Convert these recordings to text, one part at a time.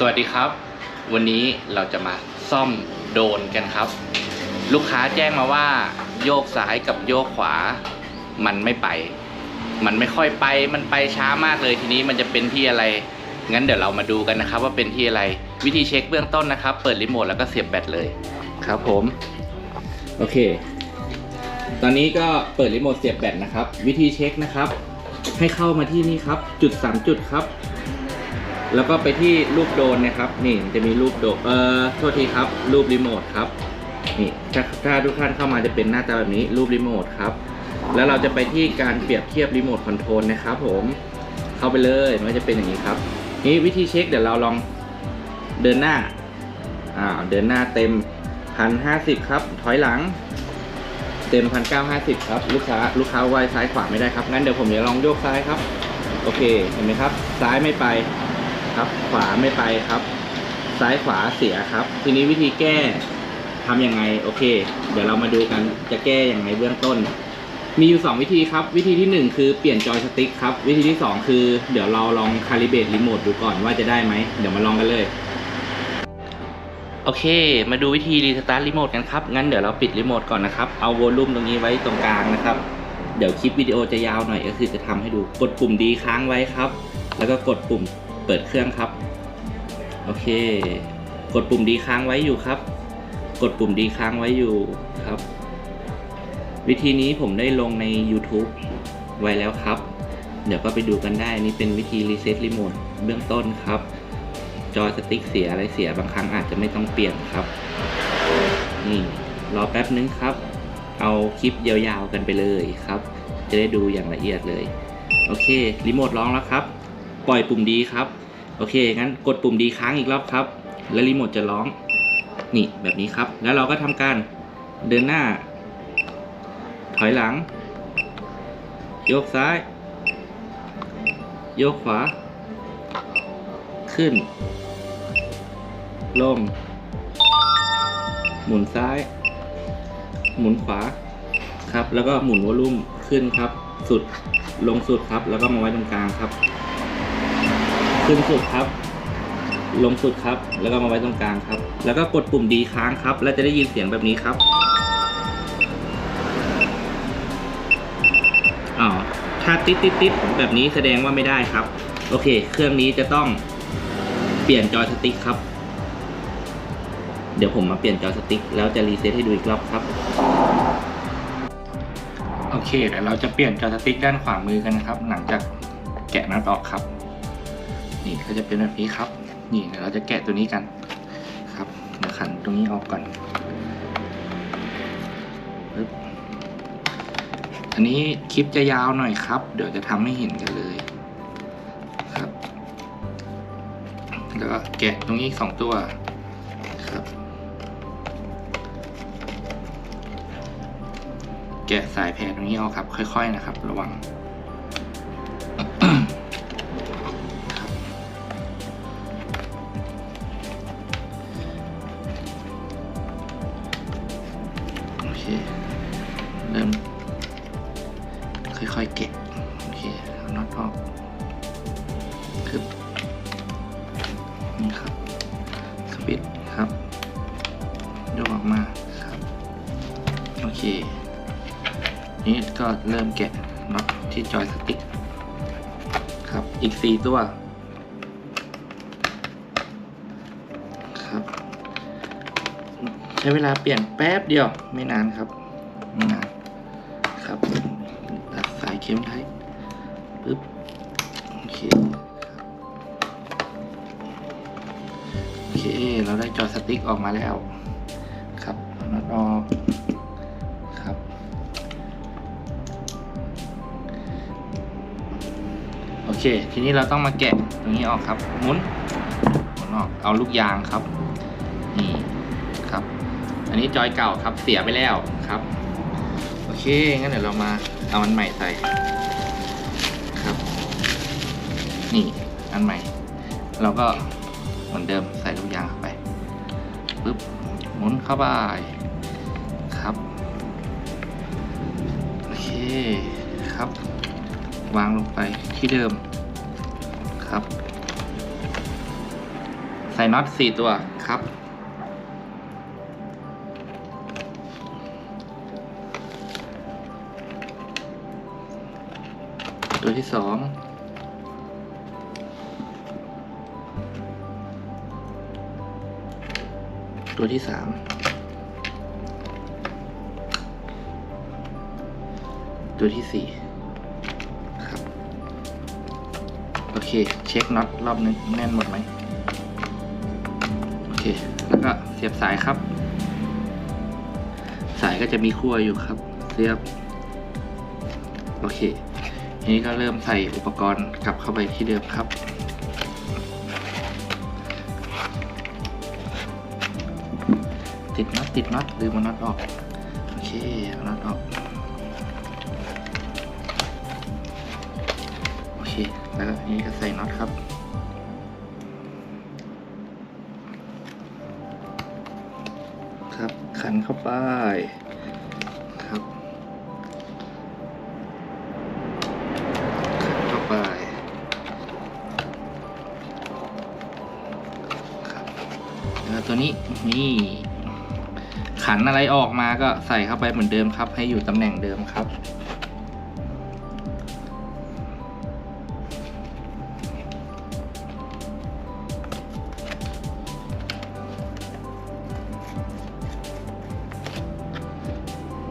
สวัสดีครับ วันนี้เราจะมาซ่อมโดรนกันครับ ลูกค้าแจ้งมาว่า โยกซ้ายกับโยกขวา มันไม่ไป มันไม่ค่อยไปมันไปช้ามากเลยทีนี้มันจะเป็นที่อะไร งั้นเดี๋ยวเรามาดูกันนะครับ ว่าเป็นที่อะไรวิธีเช็คเบื้องต้นนะครับ เปิดรีโมทแล้วก็เสียบแบตเลย ครับผม โอเค ตอนนี้ก็เปิดรีโมทเสียบแบตนะครับ วิธีเช็คนะครับ ให้เข้ามาที่นี่ครับ จุดสามจุดครับ แล้วก็ไปที่รูปโดนนะครับนี่จะมีรูปโดนเอ่อโทษทีครับ รูปรีโมทครับนี่ถ้าถ้าทุกท่านเข้ามาจะเป็นหน้าตาแบบนี้รูปรีโมทครับแล้วเราจะไปที่การเปรียบเทียบรีโมทคอนโทรลนะครับผมเข้าไปเลยมันจะเป็นอย่างนี้ครับ นี่วิธีเช็คเดี๋ยวเราลองเดินหน้าอ่าเดินหน้าเต็มพันห้าสิบครับ ถอยหลัง เต็มพันเก้าห้าสิบครับ ลูกค้าลูกค้าไวซ้ายขวาไม่ได้ครับงั้นเดี๋ยวผมจะลองโยกซ้ายครับ โอเคเห็นไหมครับ ซ้ายไม่ไป ครับ ขวาไม่ไปครับ ซ้ายขวาเสียครับ ทีนี้วิธีแก้ทำยังไงโอเค เดี๋ยวเรามาดูกันจะแก้ยังไงเบื้องต้น มีอยู่ 2 วิธีครับ วิธีที่ 1 คือเปลี่ยนจอยสติ๊กครับ วิธีที่ 2 คือเดี๋ยวเราลองคาลิเบตรีโมทดูก่อนว่าจะได้ไหมเดี๋ยวมาลองกันเลยโอเค มาดูวิธีรีสตาร์ทรีโมทกันครับ งั้นเดี๋ยวเราปิดรีโมทก่อนนะครับ เอาโวลลุ่มตรงนี้ไว้ตรงกลางนะครับ เดี๋ยวคลิปวิดีโอจะยาวหน่อยก็คือจะทำให้ดู กดปุ่มดีค้างไว้ครับ แล้วก็กดปุ่ม เปิดเครื่องครับ โอเค กดปุ่มดีค้างไว้อยู่ครับ กดปุ่มดีค้างไว้อยู่ครับ วิธีนี้ผมได้ลงใน YouTube ไว้แล้วครับ เดี๋ยวก็ไปดูกันได้นี่เป็นวิธีรีเซ็ตรีโมทเบื้องต้นครับ จอสติ๊กเสียอะไรเสียบางครั้งอาจจะไม่ต้องเปลี่ยนครับ นี่รอแป๊บนึงครับ เอาคลิปยาวๆกันไปเลยครับ จะได้ดูอย่างละเอียดเลย โอเครีโมทร้องแล้วครับ ปล่อยปุ่มดีครับ โอเค งั้นกดปุ่มดีค้างอีกรอบครับ แล้วรีโมทจะร้อง นี่แบบนี้ครับ แล้วเราก็ทำการเดินหน้า ถอยหลัง โยกซ้าย โยกขวา ขึ้น ลง หมุนซ้าย หมุนขวา ครับ แล้วก็หมุนวอลลุ่มขึ้นครับ สุดลงสุดครับ แล้วก็มาไว้ตรงกลางครับ ขึ้นสุดครับ ลงสุดครับ แล้วก็มาไว้ตรงกลางครับ แล้วก็กดปุ่มดีค้างครับ แล้วจะได้ยินเสียงแบบนี้ครับอ๋อถ้าติดติดติดแบบนี้แสดงว่าไม่ได้ครับ โอเค เครื่องนี้จะต้องเปลี่ยนจอยสติ๊กครับ เดี๋ยวผมมาเปลี่ยนจอยสติ๊กแล้วจะรีเซ็ตให้ดูอีกรอบครับ โอเคเดี๋ยวเราจะเปลี่ยนจอยสติ๊กด้านขวามือกันนะครับ หลังจากแกะน็อตออกครับ นี่ก็จะเป็นแบบนี้ครับ นี่เดี๋ยวเราจะแกะตัวนี้กันครับเดี๋ยวขันตรงนี้ออกก่อนปึ๊บอันนี้คลิปจะยาวหน่อยครับ เดี๋ยวจะทำให้เห็นกันเลยครับแล้วก็แกะตรงนี้สองตัวครับ แกะสายแพรตรงนี้ออกครับ ค่อย ๆนะครับ ระวัง ค่อยๆ เก็บโอเคเอาน็อตออกคือนี่ครับสปิดครับยกออกมาครับโอเค นี่ก็เริ่มแกะน็อตที่จอยสติ๊กครับอีกสี่ตัวครับ ใช้เวลาเปลี่ยนแป๊บเดียวไม่นานครับ ไม่นาน ข็มไทยปึ๊บโอเคโอเค เราได้จอสติ๊กออกมาแล้วครับน็อตออกครับ โอเค ทีนี้เราต้องมาแกะตรงนี้ออกครับหมุนหมุนออกเอาลูกยางครับนี่ครับ อันนี้จอยเก่าครับเสียไปแล้วครับ โอเคงั้นเดี๋ยวเรามา เอาอันใหม่ใส่ครับ นี่อันใหม่ เราก็เหมือนเดิมใส่ลูกยางเข้าไปปึ๊บหมุนเข้าไปครับโอเคครับ วางลงไปที่เดิมครับ ใส่น็อตสี่ตัวครับ ตัวที่สองตัวที่สามตัวที่สี่ครับโอเค เช็คน็อตรอบนึงแน่นหมดไหมโอเค แล้วก็เสียบสายครับ สายก็จะมีขั้วอยู่ครับ เสียบ โอเค นี้ก็เริ่มใส่อุปกรณ์กลับเข้าไปที่เดิมครับ ติดน็อตติดน็อตลืมเอาน็อตออก โอเคน็อตออก โอเค แล้วก็นี้ก็ใส่น็อตครับครับขันเข้าไป ตัวนี้นี่ขันอะไรออกมาก็ใส่เข้าไปเหมือนเดิมครับ ให้อยู่ตำแหน่งเดิมครับ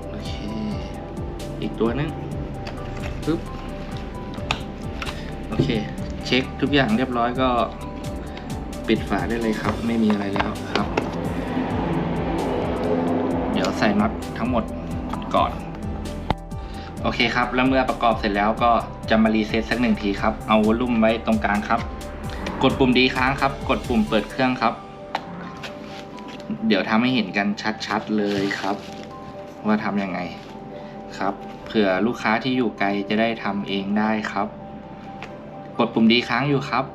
โอเค อีกตัวนึงปึ๊บ โอเค เช็คทุกอย่างเรียบร้อยก็ ปิดฝาได้เลยครับ ไม่มีอะไรแล้วครับ เดี๋ยวใส่น็อตทั้งหมดก่อน โอเคครับ แล้วเมื่อประกอบเสร็จแล้วก็จะมารีเซ็ตสักหนึ่งทีครับ เอาวอลลุ่มไว้ตรงกลางครับ กดปุ่มดีค้างครับ กดปุ่มเปิดเครื่องครับ เดี๋ยวทำให้เห็นกันชัดๆเลยครับ ว่าทำยังไงครับ เผื่อลูกค้าที่อยู่ไกลจะได้ทำเองได้ครับ กดปุ่มดีค้างอยู่ครับ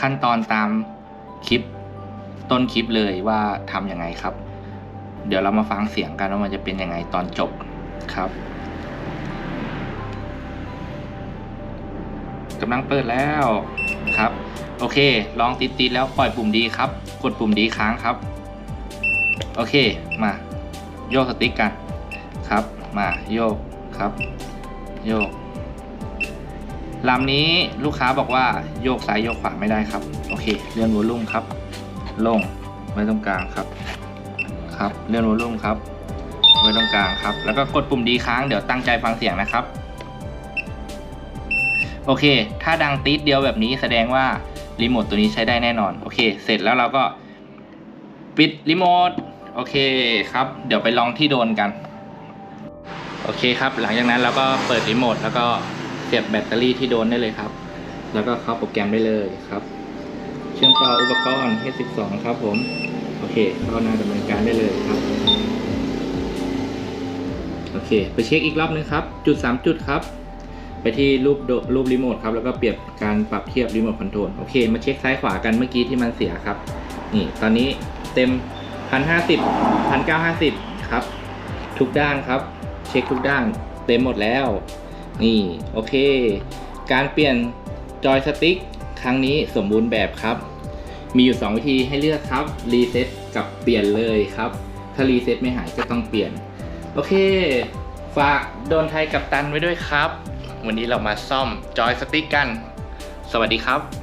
ขั้นตอนตาม คลิปต้นคลิปเลยว่าทำยังไงครับ เดี๋ยวเรามาฟังเสียงกันว่ามันจะเป็นยังไงตอนจบครับกำลังเปิดแล้วครับ โอเค ลองติดติดแล้วปล่อยปุ่มดีครับ กดปุ่มดีค้างครับ โอเคมาโยกสติ๊กกันครับ มาโยกครับ โยก ลำนี้ลูกค้าบอกว่าโยกซ้ายโยกขวาไม่ได้ครับ โอเค เลื่อนวอลลุ่มครับ ลงไว้ตรงกลางครับ ครับ เลื่อนวอลลุ่มครับ ไว้ตรงกลางครับ แล้วก็กดปุ่มดีค้าง เดี๋ยวตั้งใจฟังเสียงนะครับ โอเค ถ้าดังตีดเดียวแบบนี้แสดงว่ารีโมทตัวนี้ใช้ได้แน่นอน โอเค เสร็จแล้วเราก็ปิดรีโมท โอเคครับ เดี๋ยวไปลองที่โดนกัน โอเคครับ หลังจากนั้นเราก็เปิดรีโมทแล้วก็ สียบแบตเตอรี่ที่โดนได้เลยครับ แล้วก็เข้าโปรแกรมได้เลยครับ เชื่อมต่ออุปกรณ์ H12 ครับผม โอเค เข้าหน้าดำเนินการได้เลยครับ โอเค ไปเช็คอีกรอบนึงครับ จุด 3 จุดครับ ไปที่รูปโดรูปรีโมทครับ แล้วก็เปรียบการปรับเทียบรีโมทคอนโทรล โอเค มาเช็คซ้ายขวากันเมื่อกี้ที่มันเสียครับ นี่ ตอนนี้เต็ม 1,050 1,950 ครับ ทุกด้านครับ เช็คทุกด้านเต็มหมดแล้ว นี่โอเค การเปลี่ยนจอยสติ๊กครั้งนี้สมบูรณ์แบบครับ มีอยู่ 2 วิธีให้เลือกครับรีเซ็ตกับเปลี่ยนเลยครับ ถ้ารีเซ็ตไม่หายก็ต้องเปลี่ยน โอเค ฝากโดนไทยกับตันไว้ด้วยครับ วันนี้เรามาซ่อมจอยสติ๊กกัน สวัสดีครับ